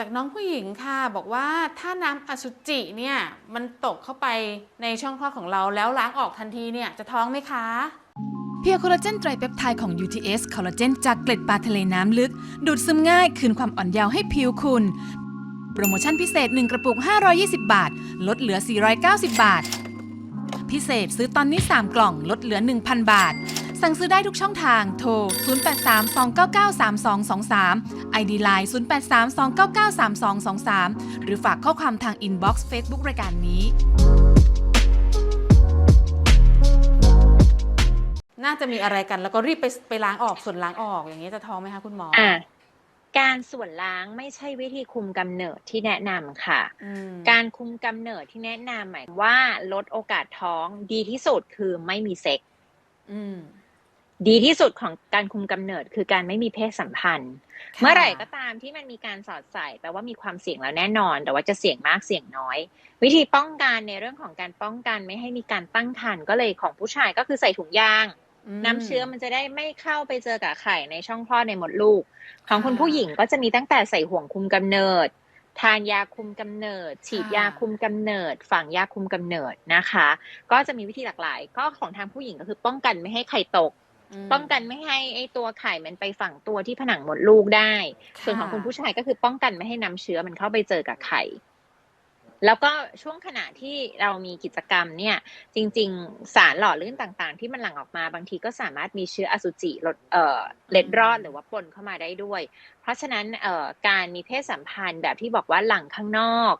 จากน้องผู้หญิงค่ะ บอกว่าถ้าน้ำอสุจิเนี่ยมันตกเข้าไปในช่องคลอดของเราแล้วล้างออกทันทีเนี่ยจะท้องไหมคะเพียวคอลลาเจนไตรเปปไทด์ของ UTS คอลลาเจนจากเกล็ดปลาทะเลน้ำลึก ดูดซึมง่ายคืนความอ่อนเยาว์ให้ผิวคุณ โปรโมชั่นพิเศษ 1 กระปุก 520 บาท ลดเหลือ 490 บาท พิเศษซื้อตอนนี้ 3 กล่องลดเหลือ 1,000 บาท สั่งซื้อได้ทุกช่องทาง โทร 0832993223 ID Line 0832993223 หรือฝากข้อความทางอินบ็อกซ์เฟซบุ๊กรายการนี้ น่าจะมีอะไรกันแล้วก็รีบไปไปล้างออกส่วนล้างออกอย่างนี้จะท้องไหมคะคุณหมออะการส่วนล้างไม่ใช่วิธีคุมกำเนิดที่แนะนำค่ะอืมการคุมกำเนิดที่แนะนำหมายว่าลดโอกาสท้องดีที่สุดคือไม่มีเซ็กส์อืม ดีที่สุดของการคุมกำเนิดคือการไม่มีเพศสัมพันธ์ค่ะเมื่อไหร่ก็ตามที่มันมีการสอดใส่แปลว่ามีความเสี่ยงแล้วแน่นอน แต่ว่าจะเสี่ยงมากเสี่ยงน้อย วิธีป้องกันในเรื่องของการป้องกันไม่ให้มีการตั้งครรภ์ก็เลยของผู้ชายก็คือใส่ถุงยางมน้ำเชื้อมันจะได้ไม่เข้าไปเจอกับไข่ในช่องคลอดในมดลูก ของคุณค่ะผู้หญิงก็จะมีตั้งแต่ใส่ห่วงคุมกำเนิด ทานยาคุมกำเนิด ฉีดค่ะยาคุมกำเนิด ฝังยาคุมกำเนิดนะคะ ก็จะมีวิธีหลากหลาย ก็ของทางผู้หญิงก็คือป้องกันไม่ให้ไข่ตกม ป้องกันไม่ให้ไอตัวไข่มันไปฝังตัวที่ผนังมดลูกได้ ส่วนของคุณผู้ชายก็คือป้องกันไม่ให้น้ำเชื้อมันเข้าไปเจอกับไข่แล้วก็ช่วงขณะที่เรามีกิจกรรมเนี่ย จริง ๆ สารหล่อลื่นต่างๆ ที่มันหลั่งออกมาบางทีก็สามารถมีเชื้ออสุจิลดเอ่อเล็ดรอดหรือว่าปนเข้ามาได้ด้วย เพราะฉะนั้นเอ่อการมีเพศสัมพันธ์แบบที่บอกว่าหลังข้างนอก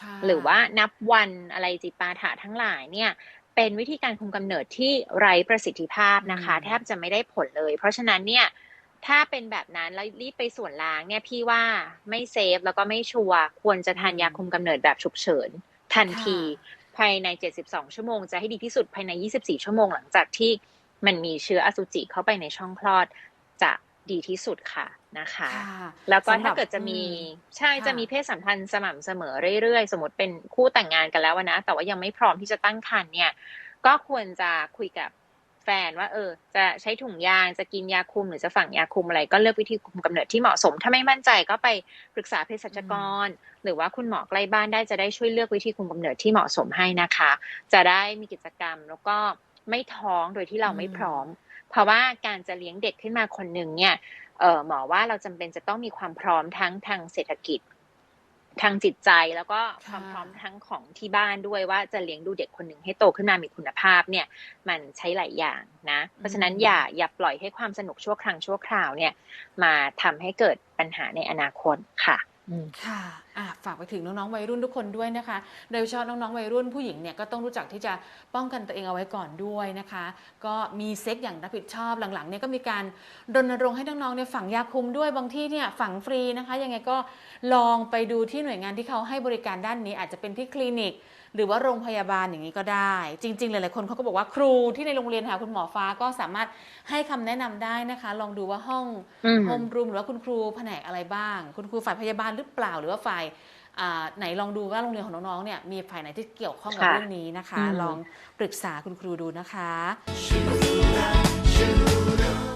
ค่ะหรือว่านับวันอะไรจิปาถะทั้งหลายเนี่ย เป็นวิธีการคุมกำเนิดที่ไร้ประสิทธิภาพนะคะอืมแทบจะไม่ได้ผลเลย เพราะฉะนั้นเนี่ยถ้าเป็นแบบนั้นแล้วรีบไปส่วนล้างเนี่ยพี่ว่าไม่เซฟแล้วก็ไม่ชัวร์ควรจะทานยาคุมกำเนิดแบบฉุกเฉิน ทันที ภายใน 72 ชั่วโมง จะให้ดีที่สุดภายใน 24 ชั่วโมงหลังจากที่มันมีเชื้ออสุจิเข้าไปในช่องคลอด จะ ดีที่สุดค่ะนะคะค่ะแล้วก็สำหรับถ้าเกิดจะมีอืมใช่ค่ะจะมีเพศสัมพันธ์สม่ำเสมอเรื่อยๆ สมมติเป็นคู่แต่งงานกันแล้วอะนะ แต่ว่ายังไม่พร้อมที่จะตั้งครรภ์เนี่ย ก็ควรจะคุยกับแฟนว่า เออ จะใช้ถุงยางจะกินยาคุมหรือจะฝังยาคุมอะไร ก็เลือกวิธีคุมกำเนิดที่เหมาะสม ถ้าไม่มั่นใจก็ไปปรึกษาเภสัชกร หรือว่าคุณหมอใกล้บ้านได้จะได้ช่วยเลือกวิธีคุมกำเนิดที่เหมาะสมให้นะคะ จะได้มีกิจกรรมแล้วก็ ไม่ท้องโดยที่เราไม่พร้อม เพราะว่าการจะเลี้ยงเด็กขึ้นมาคนหนึ่งเนี่ยเออหมอว่าเราจำเป็นจะต้องมีความพร้อมทั้งทางเศรษฐกิจทางจิตใจแล้วก็คค่ะวามพร้อมทั้งของที่บ้านด้วยว่าจะเลี้ยงดูเด็กคนหนึ่งให้โตขึ้นมามีคุณภาพเนี่ย มันใช้หลายอย่างนะ เพราะฉะนั้นอย่าอย่าปล่อยให้ความสนุกชั่วครั้งชั่วคราวเนี่ย มาทำให้เกิดปัญหาในอนาคตค่ะอืม ค่ะะฝากไปถึงน้องๆวัยรุ่นทุกคนด้วยนะคะ โดยเฉพาะน้องๆวัยรุ่นผู้หญิงเนี่ยก็ต้องรู้จักที่จะป้องกันตัวเองเอาไว้ก่อนด้วยนะคะ ก็มีเซ็กอย่างรับผิดชอบหลังๆเนี่ยก็มีการรณรงค์ให้น้องๆเนี่ยฝังยาคุมด้วยบางที่เนี่ยฝังฟรีนะคะ ยังไงก็ลองไปดูที่หน่วยงานที่เขาให้บริการด้านนี้ อาจจะเป็นที่คลินิก หรือว่าโรงพยาบาลอย่างนี้ก็ได้ จริง ๆ หลายๆคนเขาก็บอกว่าครูที่ในโรงเรียนค่ะคุณหมอฟ้าก็สามารถให้คำแนะนำได้นะคะ ลองดูว่าห้องอืมโฮมรูมหรือว่าคุณครูแผนกอะไรบ้าง คุณครูฝ่ายพยาบาลหรือเปล่าหรือว่าฝ่ายอ่าไหนลองดูว่าโรงเรียนของน้องๆเนี่ยมีฝ่ายไหนที่เกี่ยวข้องกับค่ะเรื่องนี้นะคะอืมลองปรึกษาคุณครูดูนะคะ Shoo-doo-dah, shoo-doo-dah.